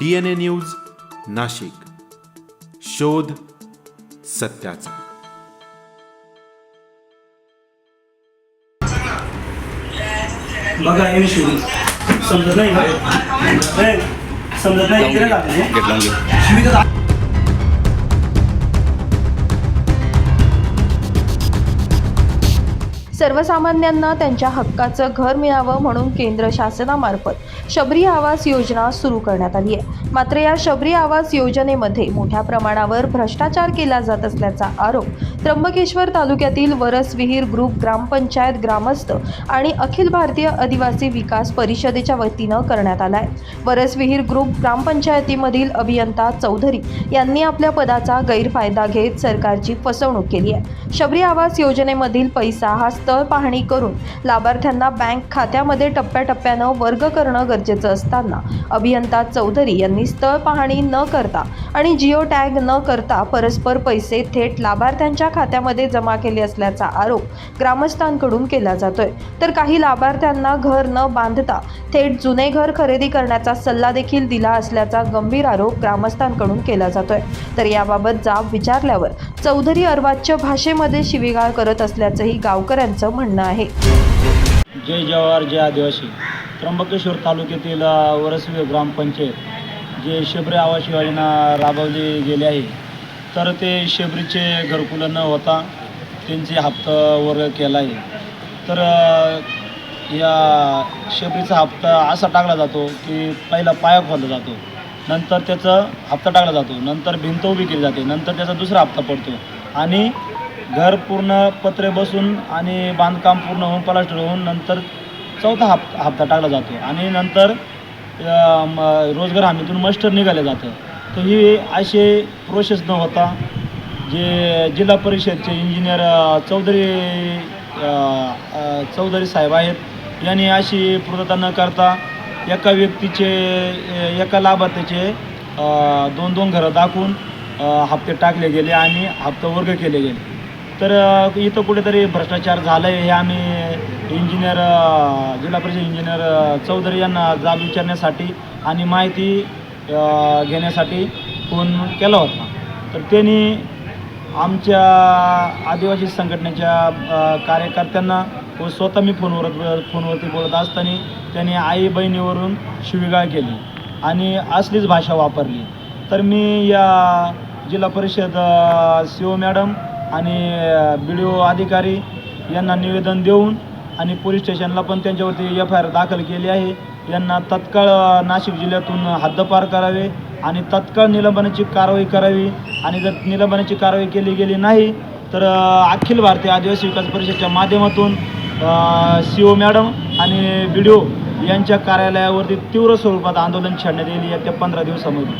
DNA news Nashik. शोध सत्याचा. बघा एम शिवी समजत नाही समजत नाही. सर्वसामान्यांना त्यांच्या हक्काचं घर मिळावं म्हणून केंद्र शासनामार्फत शबरी आवास योजना सुरू करण्यात आली आहे. मात्र या शबरी आवास योजनेमध्ये मोठ्या प्रमाणावर भ्रष्टाचार केला जात असल्याचा आरोप त्र्यंबकेश्वर तालुक्यातील वरसविहीर ग्रुप ग्रामपंचायत ग्रामस्थ आणि अखिल भारतीय आदिवासी विकास परिषदेच्या वतीनं करण्यात आला आहे वरसविहीर ग्रुप ग्रामपंचायतीमधील अभियंता चौधरी यांनी आपल्या पदाचा गैरफायदा घेत सरकारची फसवणूक केली आहे. शबरी आवास योजनेमधील पैसा हा स्थळ पाहणी करून लाभार्थ्यांना बँक खात्यामध्ये टप्प्याटप्प्यानं वर्ग करणं गरजेचं असताना अभियंता चौधरी यांनी स्थळ पाहणी न करता आणि जिओ टॅग न करता परस्पर पैसे थेट लाभार्थ्यांच्या खात्यामध्ये जमा केले असल्याचा आरोप ग्रामस्थांकडून केला जातोय. तर काही लाभार्थ्यांना घर न बांधता थेट जुने घर खरेदी करण्याचा सल्ला देखील दिला असल्याचा गंभीर आरोप ग्रामस्थांकडून केला जातोय. तर याबाबत जाब विचारल्यावर चौधरी अर्वाच्य भाषेमध्ये शिवीगाळ करत असल्याचंही गावकऱ्यांचं म्हणणं आहे. जय जवाहर जय आदिवासी. त्र्यंबकेश्वर तालुक्यातील अ, वरसवी ग्रामपंचायत जे शबरी आवास योजना राबवली गेली आहे तर ते शेबरीचे घरकुलं न होता. त्यांचे हप्ता वर्ग केला आहे तर या शेबरीचा हप्ता असा टाकला जातो की पहिला पाया खोदला जातो. नंतर त्याचा हप्ता टाकला जातो. नंतर भिंत उभी केली जाते. नंतर त्याचा दुसरा हप्ता पडतो. आणि घर पूर्ण पत्रे बसून आणि बांधकाम पूर्ण होऊन प्लास्टर होऊन नंतर चौथा हप्ता हप्ता टाकला जातो. आणि नंतर म, रोजगार हमीतून मस्टर निघालं जातं. तर ही असे प्रोसेस न होता जे जिल्हा परिषदचे इंजिनियर चौधरी चौधरी साहेब आहेत यांनी अशी पूर्तता न करता एका व्यक्तीचे एका लाभार्थ्याचे दोन दोन घरं दाखवून हप्ते टाकले गेले आणि हप्ता वर्ग केले गेले. तर इथं कुठेतरी भ्रष्टाचार झालं आहे हे आम्ही इंजिनियर जिल्हा परिषद इंजिनियर चौधरी यांना जाब विचारण्यासाठी आणि माहिती घेण्यासाठी फोन केला होता. तर त्यांनी आमच्या आदिवासी संघटनेच्या कार्यकर्त्यांना व स्वतः मी फोनवर फोनवरती बोलत असताना त्यांनी आई बहिणीवरून शिवीगाळ केली आणि असलीच भाषा वापरली. तर मी या जिल्हा परिषद सी ओ मॅडम आणि बी डी ओ अधिकारी यांना निवेदन देऊन आणि पोलीस स्टेशनला पण त्यांच्यावरती एफ आय आर दाखल केली आहे. यांना तत्काळ नाशिक जिल्ह्यातून हद्दपार करावे आणि तत्काळ निलंबनाची कारवाई करावी. आणि जर निलंबनाची कारवाई केली गेली नाही तर अखिल भारतीय आदिवासी विकास परिषदेच्या माध्यमातून सी ओ मॅडम आणि बी डी ओ यांच्या कार्यालयावरती तीव्र स्वरूपात आंदोलन छेडण्यात येईल येत्या पंधरा दिवसामध्ये.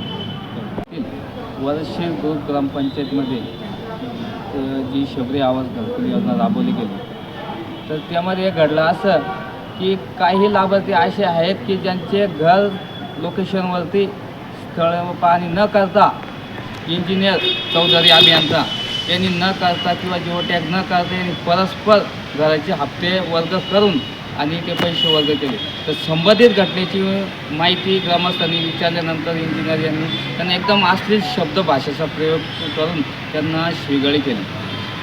वर्षे ग्रुप ग्रामपंचायतमध्ये जी शबरी आवाज घरकुल योजना राबवली गेली. तर त्यामध्ये एक घडलं असं की काही लाभार्थी असे आहेत की ज्यांचे घर लोकेशनवरती स्थळ पाहणी न करता इंजिनियर चौधरी अभियंता यांनी न करता किंवा जिओ टॅग न करता यांनी परस्पर घराचे हप्ते वर्ग करून आणि ते पैसे वर्ग केले. तर संबंधित घटनेची माहिती ग्रामस्थांनी विचारल्यानंतर इंजिनियर यांनी त्यांना एकदम अश्लील शब्द भाषेचा प्रयोग करून त्यांना शिगळी केली.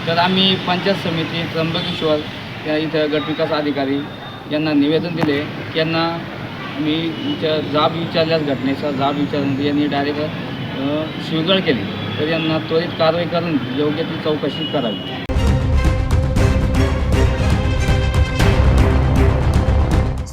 तर आम्ही पंचायत समिती त्र्यंबकेश्वर या इथं गटविकास अधिकारी यांना निवेदन दिले की यांना मी विचार जाब विचारल्यास घटनेचा जाब विचारल्यानंतर म्हणजे यांनी डायरेक्ट शिवगळ केली. तर यांना त्वरित कारवाई करून योग्य ती चौकशी करावी.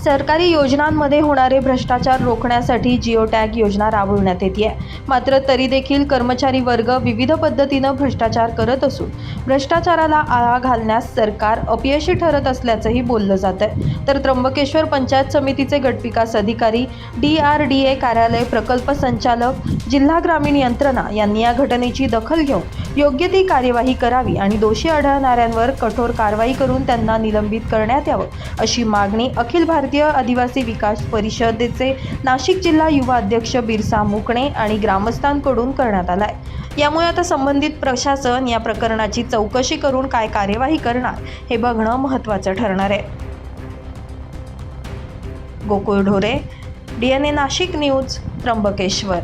सरकारी योजनांमध्ये होणारे भ्रष्टाचार रोखण्यासाठी जिओ टॅग योजना राबवण्यात येते आहे मात्र तरी देखील कर्मचारी वर्ग विविध पद्धतीनं भ्रष्टाचार करत असून भ्रष्टाचाराला आळा घालण्यास सरकार अपयशी ठरत असल्याचंही बोललं जात आहे तर त्र्यंबकेश्वर पंचायत समितीचे गटविकास अधिकारी डी आर डी ए कार्यालय प्रकल्प संचालक जिल्हा ग्रामीण यंत्रणा यांनी या घटनेची दखल घेऊन योग्य ती कार्यवाही करावी आणि दोषी आढळणाऱ्यांवर कठोर कारवाई करून त्यांना निलंबित करण्यात यावं अशी मागणी अखिल भारतीय आदिवासी विकास परिषदेचे नाशिक जिल्हा युवा अध्यक्ष बिरसा मुकणे आणि ग्रामस्थांकडून करण्यात आला आहे यामुळे आता संबंधित प्रशासन या प्रकरणाची चौकशी करून काय कार्यवाही करणार हे बघणं महत्त्वाचं ठरणार आहे. Gokul Dhore D N A Nashik news Trimbakeshwar.